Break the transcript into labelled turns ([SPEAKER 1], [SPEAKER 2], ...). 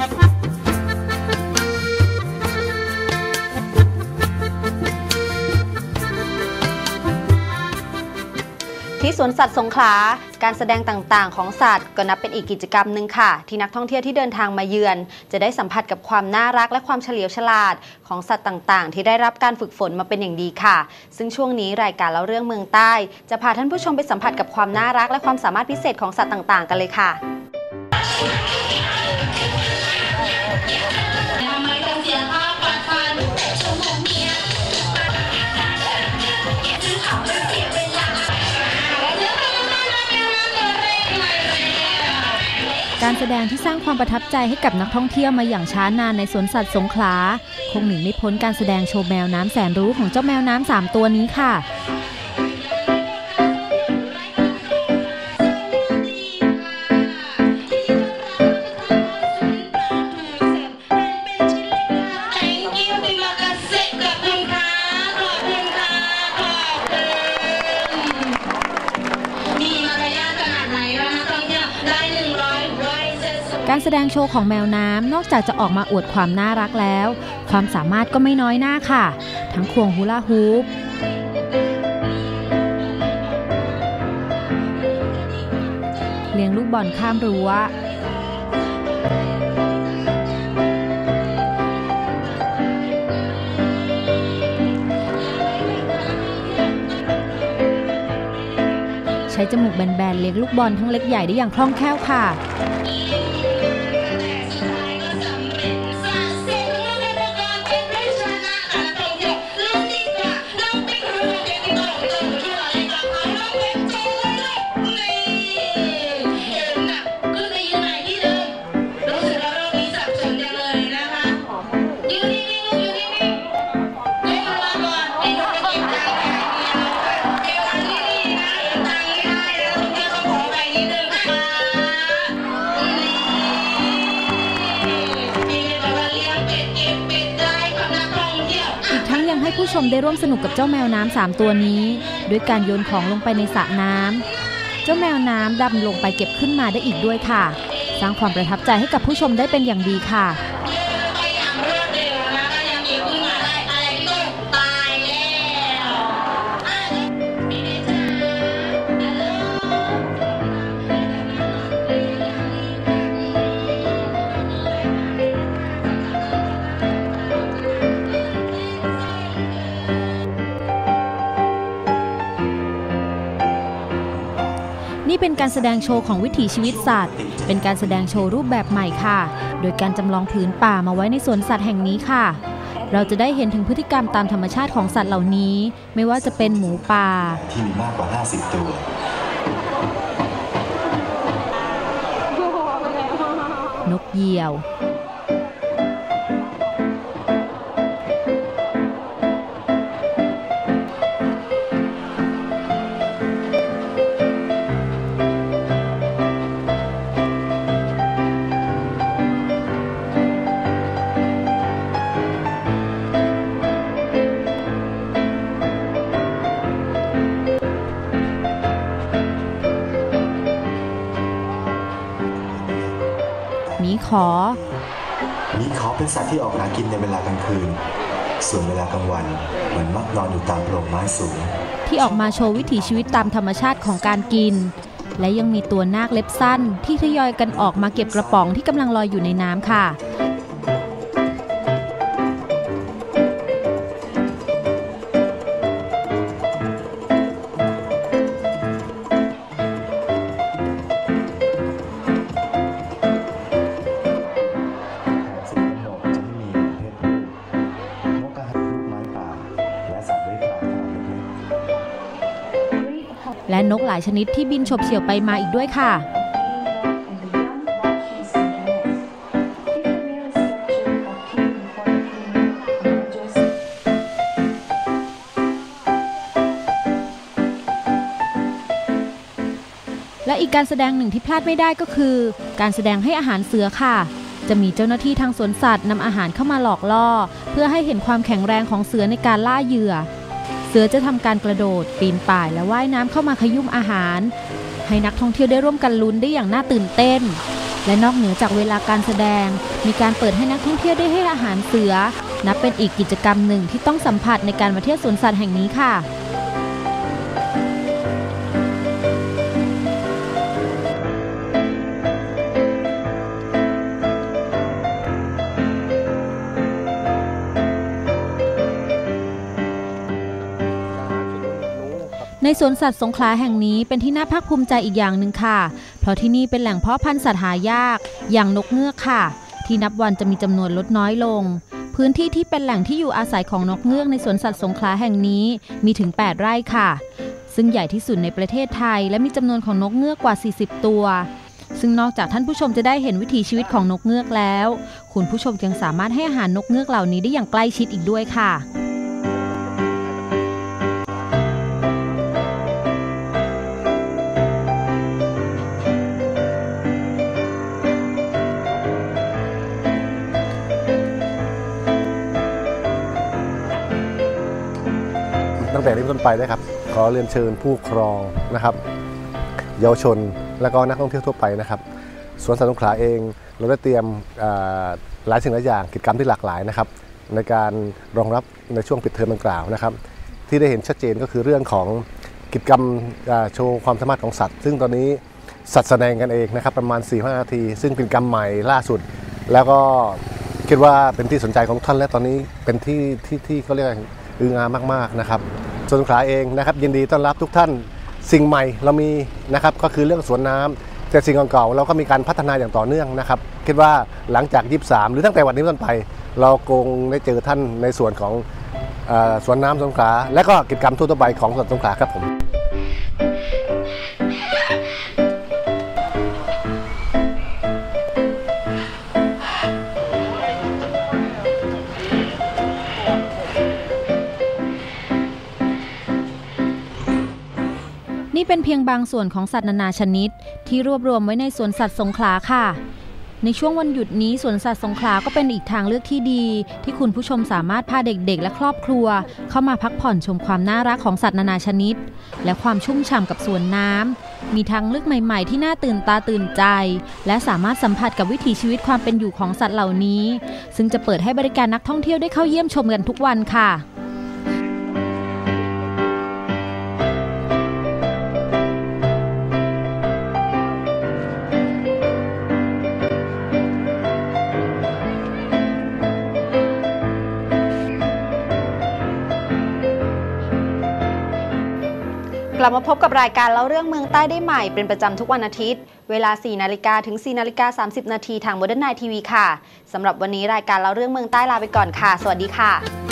[SPEAKER 1] ที่สวนสัตว์สงขลา การแสดงต่างๆ ของสัตว์ก็นับเป็นอีกกิจกรรมหนึ่งค่ะ ที่นักท่องเที่ยวที่เดินทางมาเยือน จะได้สัมผัสกับความน่ารักและความเฉลียวฉลาด ของสัตว์ต่างๆ ที่ได้รับการฝึกฝนมาเป็นอย่างดีค่ะ ซึ่งช่วงนี้รายการเล่าเรื่องเมืองใต้ จะพาท่านผู้ชมไปสัมผัสกับความน่ารักและความสามารถพิเศษของสัตว์ต่างๆ กันเลยค่ะ
[SPEAKER 2] แส
[SPEAKER 3] ดงที่สร้างความประทับใจให้กับนักท่องเที่ยวมาอย่างช้านานในสวนสัตว์สงขลา คงหนีไม่พ้นการแสดงโชว์แมวน้ำแสนรู้ของเจ้าแมวน้ำสามตัวนี้ค่ะ
[SPEAKER 2] การ
[SPEAKER 3] แสดงโชว์ของแมวน้ำนอกจากจะออกมาอวดความน่ารักแล้ว ความสามารถก็ไม่น้อยหน้าค่ะ ทั้งควงฮูลาฮูปเลี้ยงลูกบอลข้ามรั้วใช้จมูกแบนๆเลี้ยงลูกบอลทั้งเล็กใหญ่ได้อย่างคล่องแคล่วค่ะ ให้ผู้ชมได้ร่วมสนุกกับเจ้าแมวน้ำสามตัวนี้ด้วยการโยนของลงไปในสระน้ำเจ้าแมวน้ำดำลงไปเก็บขึ้นมาได้อีกด้วยค่ะ สร้างความประทับใจให้กับผู้ชมได้เป็นอย่างดีค่ะ นี่เป็นการแสดงโชว์ของวิถีชีวิตสัตว์ เป็นการแสดงโชว์รูปแบบใหม่ค่ะ โดยการจำลองพื้นป่ามาไว้ในสวนสัตว์แห่งนี้ค่ะ เราจะได้เห็นถึงพฤติกรรมตามธรรมชาติของสัตว์เหล่านี้ ไม่ว่าจะเป็นหมูป่า
[SPEAKER 4] ที่มีมากกว่า 50 ตัว
[SPEAKER 3] นกเหยี่ยว หมีขอ
[SPEAKER 4] มีขอเป็นสัตว์ที่ออกหากินในเวลากลางคืน ส่วนเวลากลางวันมันมักนอนอยู่ตามโพรงไม้สูง
[SPEAKER 3] ที่ออกมาโชว์วิถีชีวิตตามธรรมชาติของการกิน และยังมีตัวนาคเล็บสั้นที่ทยอยกันออกมาเก็บกระป๋องที่กำลังลอยอยู่ในน้ำค่ะ
[SPEAKER 4] นกหลาย
[SPEAKER 3] ชนิดที่บินฉบเฉี่ยวไปมาอีกด้วยค่ะ และอีกการแสดงหนึ่งที่พลาดไม่ได้ก็คือ การแสดงให้อาหารเสือค่ะจะมีเจ้าหน้าที่ทางสวนสัตว์นำอาหารเข้ามาหลอกล่อ เพื่อให้เห็นความแข็งแรงของเสือในการล่าเหยื่อ เสือจะทำการกระโดด ปีนป่ายและว่ายน้ำเข้ามาขยุ่มอาหาร ให้นักท่องเที่ยวได้ร่วมกันลุ้นได้อย่างน่าตื่นเต้น และนอกเหนือจากเวลาการแสดง มีการเปิดให้นักท่องเที่ยวได้ให้อาหารเสือ นับเป็นอีกกิจกรรมหนึ่งที่ต้องสัมผัสในการมาเที่ยวสวนสัตว์แห่งนี้ค่ะ ในสวนสัตว์สงขลาแห่งนี้เป็นที่น่าภาคภูมิใจอีกอย่างหนึ่งค่ะ เพราะที่นี่เป็นแหล่งเพาะพันธุ์สัตว์หายาก อย่างนกเงือกค่ะ ที่นับวันจะมีจำนวนลดน้อยลง พื้นที่ที่เป็นแหล่งที่อยู่อาศัยของนกเงือกในสวนสัตว์สงขลาแห่งนี้มีถึง 8 ไร่ค่ะ ซึ่งใหญ่ที่สุดในประเทศไทย และมีจำนวนของนกเงือกกว่า 40 ตัวซึ่งนอกจากท่านผู้ชมจะได้เห็นวิถีชีวิตของนกเงือกแล้ว คุณผู้ชมยังสามารถให้อาหารนกเงือกเหล่านี้ได้อย่างใกล้ชิดอีกด้วยค่ะ
[SPEAKER 5] ตั้งแต่นี้เป็นต้นไปนะครับ ขอเรียนเชิญผู้ครองนะครับ เยาวชนและก็นักท่องเที่ยวทั่วไปนะครับสวนสัตว์สงขลาเองเราได้เตรียมหลายสิ่งหลายอย่างกิจกรรมที่หลากหลายนะครับ ในการรองรับในช่วงปิดเทอมดังกล่าวนะครับ ที่ได้เห็นชัดเจนก็คือเรื่องของกิจกรรมโชว์ความสามารถของสัตว์ ซึ่งตอนนี้สัตว์แสดงกันเองนะครับประมาณ 4-5 นาที ซึ่งเป็นกรรมใหม่ล่าสุด แล้วก็คิดว่าเป็นที่สนใจของท่านและตอนนี้เป็นที่ที่ที่เขาเรียก อืองามากๆนะครับส่วนสงขลาเองนะครับ ยินดีต้อนรับทุกท่านสิ่งใหม่เรามีนะครับก็คือเรื่องสวนน้ำแต่สิ่งเก่าๆเราก็มีการพัฒนาอย่างต่อเนื่องนะครับ คิดว่าหลังจาก 23 หรือตั้งแต่วันนี้เป็นต้นไป เราคงได้เจอท่านในส่วนของอสวนน้ำสงขลาและก็กิจกรรมทั่วไปของสวนสงขลาครับผม
[SPEAKER 3] นี่เป็นเพียงบางส่วนของสัตว์นานาชนิด ที่รวบรวมไว้ในสวนสัตว์สงขลาค่ะ ในช่วงวันหยุดนี้สวนสัตว์สงขลาก็เป็นอีกทางเลือกที่ดี ที่คุณผู้ชมสามารถพาเด็กๆ และครอบครัว เข้ามาพักผ่อนชมความน่ารักของสัตว์นานาชนิด และความชุ่มฉ่ำกับสวนน้ำมีทางเลือกใหม่ๆ ที่น่าตื่นตาตื่นใจ และสามารถสัมผัสกับวิถีชีวิตความเป็นอยู่ของสัตว์เหล่านี้ ซึ่งจะเปิดให้บริการนักท่องเที่ยวได้เข้าเยี่ยมชมกันทุกวันค่ะ
[SPEAKER 1] กลับมาพบกับรายการเล่าเรื่องเมืองใต้ได้ใหม่เป็นประจำทุกวันอาทิตย์ เวลา 4 นาฬิกาถึง 4 นาฬิกา 30 นาทีทาง Modern Night TV ค่ะ สำหรับวันนี้รายการเล่าเรื่องเมืองใต้ลาไปก่อนค่ะ สวัสดีค่ะ